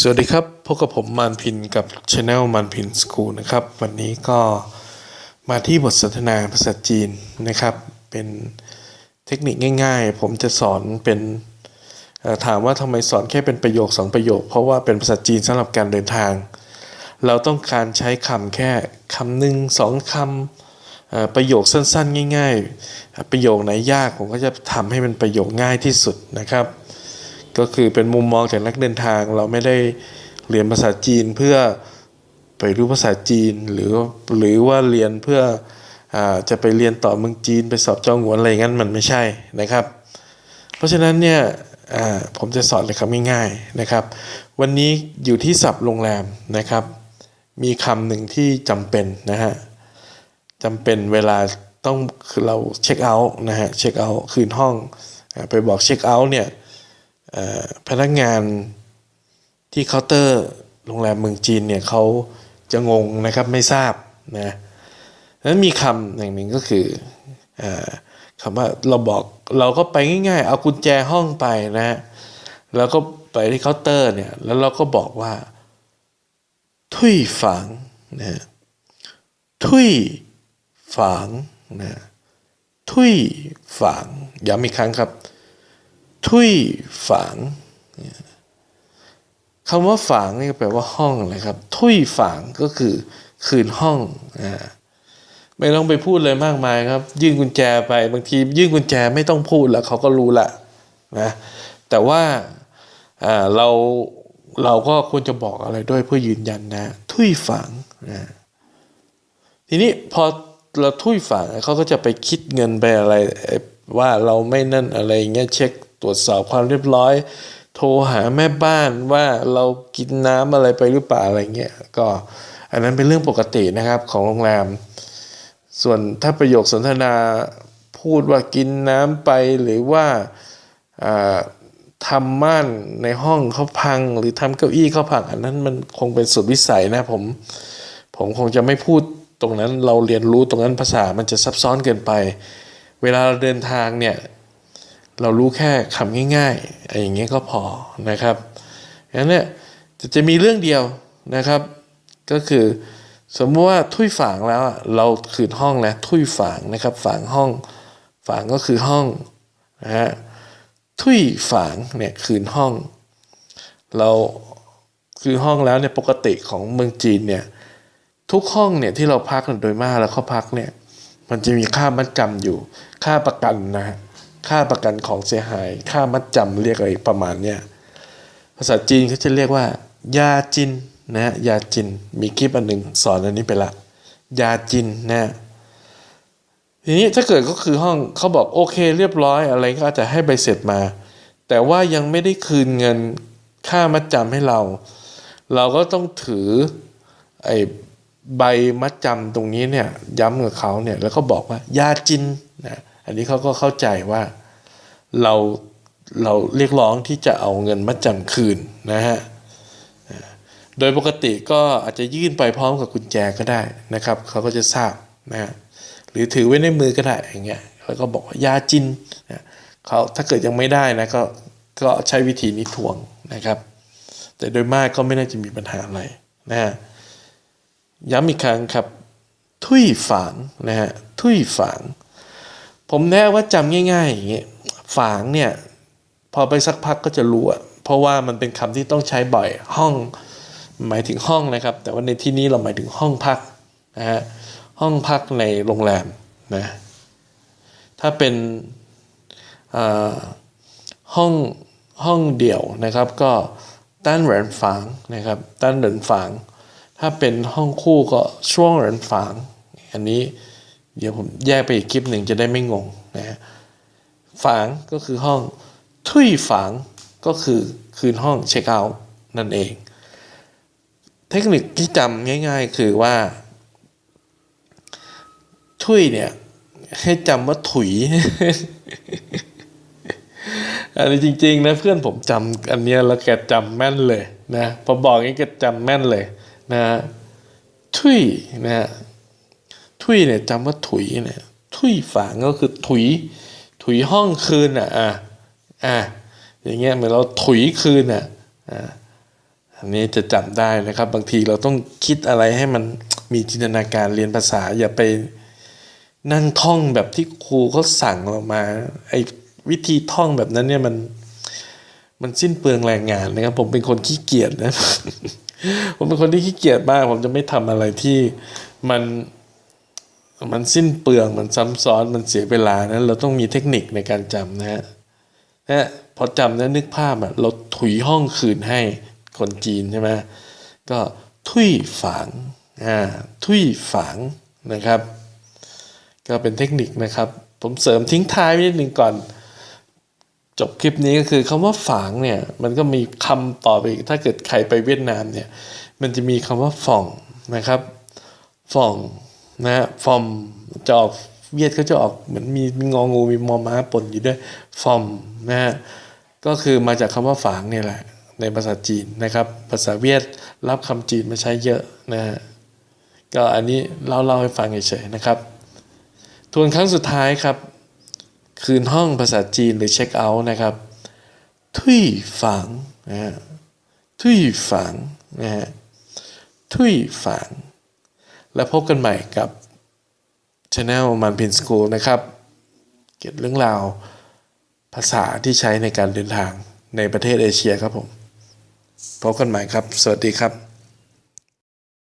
สวัสดีครับพบกับผมมานพินกับช anel มานพินสคูลนะครับ วันนี้ก็มาที่บทสนทนาภาษาจีนนะครับ เป็นเทคนิคง่าย ๆ ผมจะสอนเป็นถามว่าทำไมสอนแค่เป็นประโยคสองประโยค เพราะว่าเป็นภาษาจีนสำหรับการเดินทาง เราต้องการใช้คำแค่คำหนึ่งสองคำประโยคสั้นๆ ง่าย ๆ ประโยคไหนยากผมก็จะทำให้เป็นประโยคง่ายที่สุดนะครับ ก็คือเป็นมุมมองจากนักเดินทาง เราไม่ได้เรียนภาษาจีนเพื่อไปรู้ภาษาจีนหรือหรือว่าเรียนเพื่ออจะไปเรียนต่อเมืองจีน ไปสอบเจ้าหวนอะไรงั้นมันไม่ใช่นะครับ เพราะฉะนั้นเนี่ยผมจะสอนเลยคำง่ายๆนะครับ วันนี้อยู่ที่ศัพท์โรงแรมนะครับ มีคำหนึ่งที่จำเป็นนะฮะจำเป็นเวลาต้องคือเราเช็คเอาท์นะฮะเช็คเอาท์คืนห้องไปบอกเช็คเอาท์เนี่ย พนักงานที่เคาน์เตอร์โรงแรมเมืองจีนเนี่ยเขาจะงงนะครับไม่ทราบนะนั้นมีคำอย่างหนึ่งก็คืออคำว่าเราบอกเราก็ไปง่ายๆ เอากุญแจห้องไปนะ แล้วก็ไปที่เคาน์เตอร์เนี่ยแล้วเราก็บอกว่า ทุยฝังนะฮะทุยฝังนะทุยฝังย้ำอีกครั้งครับ ทุยฝางคำว่าฝางนี่ก็แปลว่าห้องนะครับ ทุยฝางก็คือคืนห้องอ่าไม่ต้องไปพูดเลยมากมายครับ ยื่นกุญแจไปบางทียื่นกุญแจไม่ต้องพูดแล้วเขาก็รู้ละนะแต่ว่าเราเราก็ควรจะบอกอะไรด้วยเพื่อยืนยันนะ ทุยฝางนะทีนี้พอเราทุยฝางเขาก็จะไปคิดเงินไปอะไรว่าเราไม่นั่นอะไรเงี้ยเช็ค ตรวจสอบความเรียบร้อย โทรหาแม่บ้านว่าเรากินน้ำอะไรไปหรือเปล่าอะไรเงี้ยก็อันนั้นเป็นเรื่องปกตินะครับของโรงแรม ส่วนถ้าประโยคสนทนาพูดว่ากินน้ำไปหรือว่าทำม่านในห้องเขาพัง หรือทำเก้าอี้เขาพัง อันนั้นมันคงเป็นสุดวิสัยนะผม ผมคงจะไม่พูดตรงนั้นเราเรียนรู้ตรงนั้นภาษามันจะซับซ้อนเกินไป เวลาเราเดินทางเนี่ย เรารู้แค่คำง่ายๆอะไรอย่างเงี้ยก็พอนะครับงั้นเนี่ยจะจะมีเรื่องเดียวนะครับ ก็คือสมมติว่าทุยฝางแล้วเราคืนห้องแล้วทุยฝางนะครับฝางห้องฝางก็คือห้องนะฮะทุยฝางเนี่ยคืนห้อง เราคือห้องแล้วเนี่ยปกติของเมืองจีนเนี่ยทุกห้องเนี่ยที่เราพักโดยมากแล้วเขาพักเนี่ยมันจะมีค่ามัดจำอยู่ค่าประกันนะฮะ ค่าประกันของเสียหาย ค่ามัดจำเรียกอะไรประมาณเนี้ยภาษาจีนเขาจะเรียกว่า ยาจินนะยาจินมีคลิปอันหนึ่งสอนอันนี้ไปละ ยาจินนะทีนี้ถ้าเกิดก็คือห้องเขาบอกโอเคเรียบร้อยอะไรก็อาจจะให้ใบเสร็จมา แต่ว่ายังไม่ได้คืนเงินค่ามัดจำให้เรา เราก็ต้องถือไอ้ใบมัดจำตรงนี้เนี่ยย้ำกับเขาเนี่ยแล้วก็บอกว่ายาจินนะ อันนี้เขาก็เข้าใจว่าเราเราเรียกร้องที่จะเอาเงินมัดจำคืนนะฮะ โดยปกติก็อาจจะยื่นไปพร้อมกับกุญแจก็ได้นะครับ เขาก็จะทราบนะฮะ หรือถือไว้ในมือก็ได้อย่างเงี้ย แล้วก็บอกว่ายาจินนะเขาถ้าเกิดยังไม่ได้นะก็ก็ใช้วิธีนี้ทวงนะครับ แต่โดยมากก็ไม่น่าจะมีปัญหาอะไรนะฮะ ย้ำอีกครั้งครับ ทุยฝางนะฮะ ทุยฝาง ผมแนะว่าจำง่ายๆอย่างเงี้ยฝางเนี่ยพอไปสักพักก็จะรู้อะเพราะว่ามันเป็นคำที่ต้องใช้บ่อยห้อง หมายถึงห้องนะครับ แต่ว่าในที่นี้เราหมายถึงห้องพักนะฮะห้องพักในโรงแรมนะถ้าเป็นห้องห้องเดี่ยวนะครับ ก็ตั้นเหรินฝางนะครับตั้นเหรินฝาง ถ้าเป็นห้องคู่ก็ช่วงเหรินฝาง อันนี้ เดี๋ยวผมแยกไปอีกคลิปหนึ่งจะได้ไม่งงนะฮะฝางก็คือห้องทุยฝางก็คือคืนห้องเช็คเอาท์นั่นเอง เทคนิคที่จำง่าย ๆ คือว่า ทุยเนี่ย ให้จำว่าถุย อันนี้จริง ๆ นะเพื่อนผมจำอันเนี้ยแล้วแกจำแม่นเลยนะพอบอกงี้แกจำแม่นเลยนะทุยนะ ทุยเนี่ยจำว่าถุยเนี่ยทุยฝางก็คือถุย ถุยห้องคืนอะอะอะอย่างเงี้ยเหมือนเราถุยคืนอะอะอันนี้จะจำได้นะครับ บางทีเราต้องคิดอะไรให้มันมีจินตนาการเรียนภาษา อย่าไปนั่งท่องแบบที่ครูเขาสั่งเรามาไอ้วิธีท่องแบบนั้นเนี่ยมันมันสิ้นเปลืองแรงงานนะครับ ผมเป็นคนขี้เกียจนะ ผมเป็นคนที่ขี้เกียจมาก ผมจะไม่ทำอะไรที่มัน มันสิ้นเปลืองมันซ้ำซ้อนมันเสียเวลานะเราต้องมีเทคนิคในการจำนะฮะนะพอจำแล้วนึกภาพอะเราถุยห้องคืนให้คนจีนใช่ไหมก็ทุยฝังอ่าทุยฝังนะครับ ก็เป็นเทคนิคนะครับ ผมเสริมทิ้งท้ายนิดนึงก่อน จบคลิปนี้ก็คือคำว่าฝางเนี่ย มันก็มีคำต่อไปอีกถ้าเกิดใครไปเวียดนามเนี่ย มันจะมีคำว่าฝ่องนะครับ ฝ่อง นะฮะฟอมจะออกเวียดก็จะออกเหมือนมีมีงองูมีมอม้าปนอยู่ด้วยฟอมนะฮะก็คือมาจากคำว่าฝางเนี่ยแหละในภาษาจีนนะครับ ภาษาเวียดรับคำจีนมาใช้เยอะนะฮะก็อันนี้เล่าเล่าให้ฟังเฉยๆนะครับ ทวนครั้งสุดท้ายครับ คืนห้องภาษาจีนหรือเช็คเอาท์นะครับทุยฝังนะฮะทุยฝังนะฮะทุยฝัง และพบกันใหม่กับ Channel มันพินสกูลนะครับ เก็บเรื่องราวภาษาที่ใช้ในการเดินทางในประเทศเอเชียครับผม พบกันใหม่ครับ สวัสดีครับ